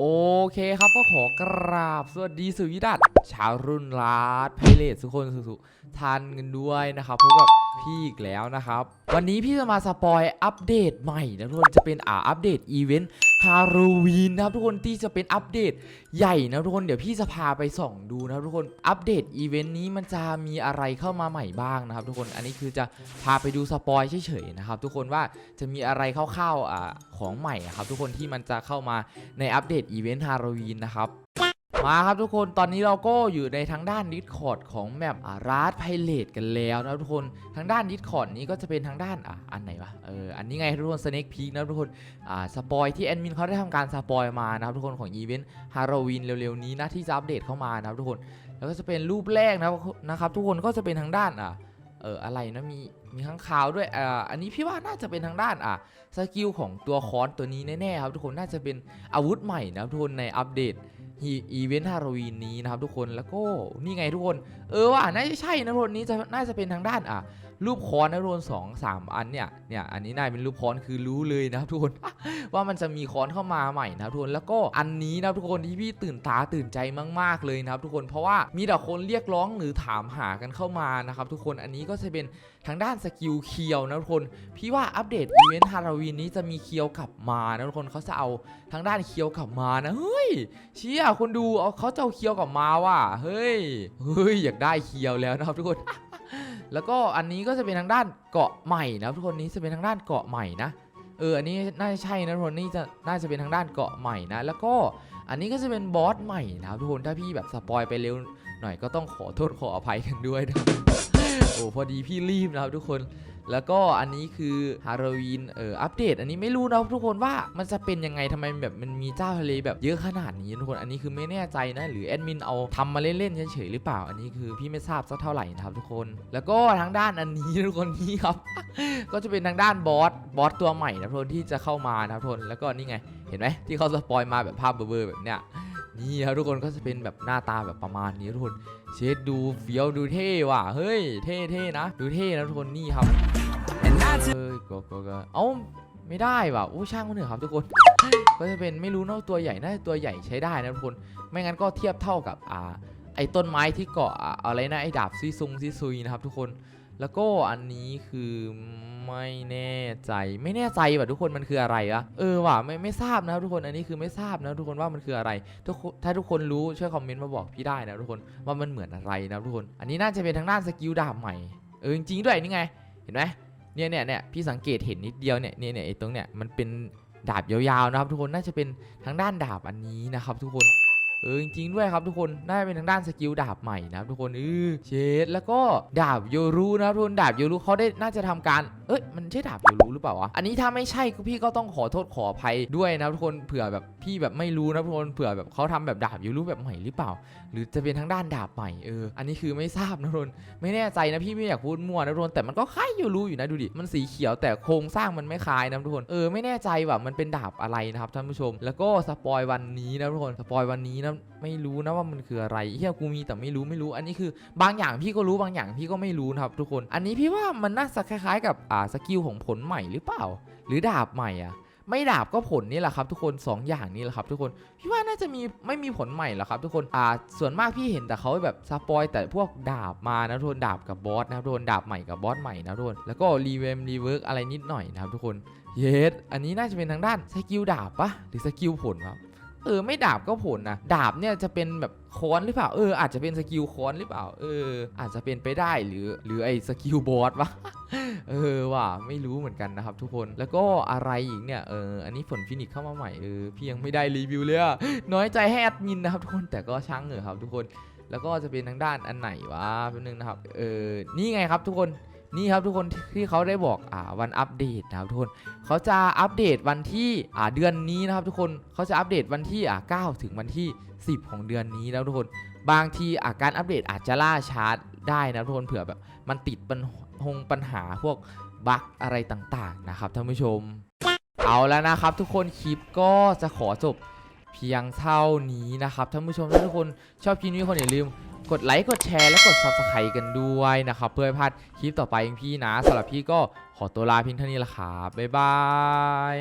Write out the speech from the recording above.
โอเคครับก็ขอกราบสวัสดีสุวิดัตชาวรุ่นลาดไพเรตทุกคนสุขๆทันกันด้วยนะครับพบกับ พี่อีกแล้วนะครับ วันนี้พี่จะมาสปอยอัปเดตใหม่นะทุกคนจะเป็นอ่าอัปเดตอีเวนต์ฮาโลวีนนะครับทุกคนที่จะเป็นอัปเดตใหญ่นะทุกคนเดี๋ยวพี่จะพาไปส่องดูนะครับทุกคนอัปเดตอีเวนต์นี้มันจะมีอะไรเข้ามาใหม่บ้างนะครับทุกคนอันนี้คือจะพาไปดูสปอยเฉยๆนะครับทุกคนว่าจะมีอะไรเข้าวๆอ่าของใหม่ครับทุกคนที่มันจะเข้ามาในอัปเดตอีเวนต์ฮาโลวีนนะครับ มาครับทุกคนตอนนี้เราก็อยู่ในทางด้าน Discord ของแมปอาร์ตไพเรตกันแล้วนะทุกคนทางด้าน Discord นี้ก็จะเป็นทางด้านอะอันไหนวะเอออันนี้ไงทุกคน Snake Peek นะทุกคนอ่าสปอยที่แอดมินเขาได้ทำการสปอยมานะครับทุกคนของอีเวนต์ฮาโลวีนเร็วๆนี้นะที่จะอัปเดตเข้ามานะครับทุกคนแล้วก็จะเป็นรูปแรกนะครับนะครับทุกคนก็จะเป็นทางด้านอะเอออะไรนะมีมีข้างคาวด้วยอ่าอันนี้พี่ว่าน่าจะเป็นทางด้านอะสกิลของตัวคอนตัวนี้แน่ๆครับทุกคนน่าจะเป็นอาวุธใหม่นะครับทุกคนในอัปเดต อีเวนต์ฮาโลวีนนี้นะครับทุกคนแล้วก็นี่ไงทุกคน เออว่าน่าจะใช่นะทุกคนนี้จะน่าจะเป็นทางด้านอะรูปคอนนะทุกคนสองสามอันเนี่ยเนี่ยอันนี้น่าเป็นรูปคอนคือรู้เลยนะครับทุกคนว่ามันจะมีคอนเข้ามาใหม่นะครับทุกคนแล้วก็อันนี้นะทุกคนที่พี่ตื่นตาตื่นใจมาก ๆเลยนะครับทุกคนเพราะว่ามีแต่คนเรียกร้องหรือถามหากันเข้ามานะครับทุกคนอันนี้ก็จะเป็นทางด้านสกิลเคียวนะทุกคนพี่ว่าอัปเดตอีเวนต์ฮาโลวีนนี้จะมีเคียวกลับมานะทุกคนเขาจะเอาทางด้านเคียวกลับมานะเฮ้ยเชี่ยคนดูเอาเขาจะเอาเคียวกลับมาว่ะเฮ้ยเฮ้ยอยากได้เคียวแล้วนะครับทุกคน แล้วก็อันนี้ก็จะเป็นทางด้านเกาะใหม่นะครับทุกคนนี้จะเป็นทางด้านเกาะใหม่นะเอออันนี้น่าจะใช่นะทุกคนนี่จะน่าจะเป็นทางด้านเกาะใหม่นะแล้วก็อันนี้ก็จะเป็นบอสใหม่นะครับทุกคนถ้าพี่แบบสปอยไปเร็วหน่อยก็ต้องขอโทษขออภัยกันด้วยนะ โอ้พอดีพี่รีบนะครับทุกคน แล้วก็อันนี้คือฮาโลวีนเอออัปเดต อันนี้ไม่รู้นะครับทุกคนว่ามันจะเป็นยังไงทำไมแบบมันมีเจ้าทะเลแบบเยอะขนาดนี้ทุกคนอันนี้คือไม่แน่ใจนะ หรือแอดมินเอาทำมาเล่นๆเฉยๆหรือเปล่า อันนี้คือพี่ไม่ทราบสักเท่าไหร่นะครับทุกคน แล้วก็ทางด้านอันนี้ทุกคนนี่ครับ ก็จะเป็นทางด้านบอสบอสตัวใหม่นะทุกคนที่จะเข้ามานะครับทุกคนแล้วก็นี่ไงเห็นไหมที่เขาสปอยมาแบบภาพเบลอๆแบบเนี้ย นี่ครับทุกคนก็จะเป็นแบบหน้าตาแบบประมาณนี้ทุกคนเชดดูเฟี้ยวดูเท่ว่ะเฮ้ยเท่ๆนะ ดูเท่นะทุกคนนี่ครับเอ้ยก็ก็เอ้าไม่ได้ว่ะโอ้ช่างมันเถอะครับทุกคน ก็จะเป็นไม่รู้เนอะตัวใหญ่น่าจะตัวใหญ่ใช้ได้นะทุกคน ไม่งั้นก็เทียบเท่ากับอ่าไอ้ต้นไม้ที่เกาะอะอะไรนะไอ้ดาบซีซุงซีซุยนะครับทุกคน แล้วก็อันนี้คือไม่แน่ใจไม่แน่ใจว่ะทุกคนมันคืออะไรอะเออว่ะไม่ไม่ทราบนะทุกคนอันนี้คือไม่ทราบนะทุกคนว่ามันคืออะไรทุกถ้าทุกคนรู้ช่วยคอมเมนต์มาบอกพี่ได้นะทุกคนว่ามันเหมือนอะไรนะทุกคน อันนี้น่าจะเป็นทางด้านสกิลดาบใหม่เออจริงด้วยนี่ไงเห็นไหมเนี่ยเนี่ยเนี่ยพี่สังเกตเห็นนิดเดียวเนี่ยเนี่ยเนี่ยไอ้ตรงเนี่ยมันเป็นดาบยาวๆนะครับทุกคนน่าจะเป็นทางด้านดาบอันนี้นะครับทุกคน เออจริงๆด้วยครับทุกคนน่าเป็นทางด้านสกิลดาบใหม่นะครับทุกคนเออเชดแล้วก็ดาบโยรุนะครับทุกคนดาบโยรุเขาได้น่าจะทำการเอ้ยมันใช่ดาบโยรุหรือเปล่าวะอันนี้ถ้าไม่ใช่พี่ก็ต้องขอโทษขออภัยด้วยนะครับทุกคนเผื่อแบบพี่แบบไม่รู้นะทุกคนเผื่อแบบเขาทำแบบดาบโยรุแบบใหม่หรือเปล่า หรือจะเป็นทางด้านดาบใหม่เอออันนี้คือไม่ทราบนะทุกคนไม่แน่ใจนะพี่ไม่อยากพูดมั่วนะทุกคนแต่มันก็คล้ายอยู่รู้อยู่นะดูดิมันสีเขียวแต่โครงสร้างมันไม่คล้ายนะทุกคนเออไม่แน่ใจว่ามันเป็นดาบอะไรนะครับท่านผู้ชม แล้วก็สปอยวันนี้นะทุกคนสปอยวันนี้นะไม่รู้นะว่ามันคืออะไรเฮียกูมีแต่ไม่รู้ไม่รู้ อันนี้คือบางอย่างพี่ก็รู้บางอย่างพี่ก็ไม่รู้นะครับทุกคน อันนี้พี่ว่ามันน่าจะคล้ายๆ กับอ่าสกิลของผลใหม่หรือเปล่า หรือดาบใหม่อะไม่ดาบก็ผลนี่แหละครับทุกคนสองอย่างนี้แหละครับทุกคนพี่ว่าน่าจะมีไม่มีผลใหม่หรอครับทุกคนอ่าส่วนมากพี่เห็นแต่เขาแบบสปอยแต่พวกดาบมานะทุกคนดาบกับบอสนะทุกคนดาบใหม่กับบอสใหม่นะทุกคนแล้วก็รีเวมรีเวิร์กอะไรนิดหน่อยนะครับทุกคนเยสอันนี้น่าจะเป็นทางด้านสกิลดาบปะหรือสกิลผลครับ เออไม่ดาบก็ผลนะดาบเนี่ยจะเป็นแบบค้อนหรือเปล่าเอออาจจะเป็นสกิลค้อนหรือเปล่าเออ อาจจะเป็นไปได้หรือหรือไอ้สกิลบอสวะเออว่ะไม่รู้เหมือนกันนะครับทุกคนแล้วก็อะไรอีกเนี่ยเอออันนี้ฝนฟินิกเข้ามาใหม่เออพี่ยังไม่ได้รีวิวเลยอะน้อยใจให้แอดมินนะครับทุกคนแต่ก็ช่างเหอะครับทุกคนแล้วก็จะเป็นทางด้านอันไหนวะแป๊บนึงนะครับเออนี่ไงครับทุกคน นี่ครับทุกคนที่เขาได้บอกอ่าวันอัปเดตนะครับทุกคนเขาจะอัปเดตวันที่อ่าเดือนนี้นะครับทุกคนเขาจะอัปเดตวันที่อ่า9ถึงวันที่ 10 ของเดือนนี้แล้วทุกคน บางทีอาการอัปเดตอาจจะล่าช้าได้นะทุกคนเผื่อแบบมันติดปัญหงปัญหาพวกบั๊กอะไรต่างๆนะครับท่านผู้ชม เอาแล้วนะครับ ทุกคนคลิปก็จะขอจบเพียงเท่านี้นะครับท่านผู้ชมถ้าทุกคนชอบคลิปนี้คนอย่าลืม กดไลค์กดแชร์และกด subscribe กันด้วยนะครับเพื่อไม่พลาดคลิปต่อไปของพี่นะสำหรับพี่ก็ขอตัวลาเพียงเท่านี้ละครับบ๊ายบาย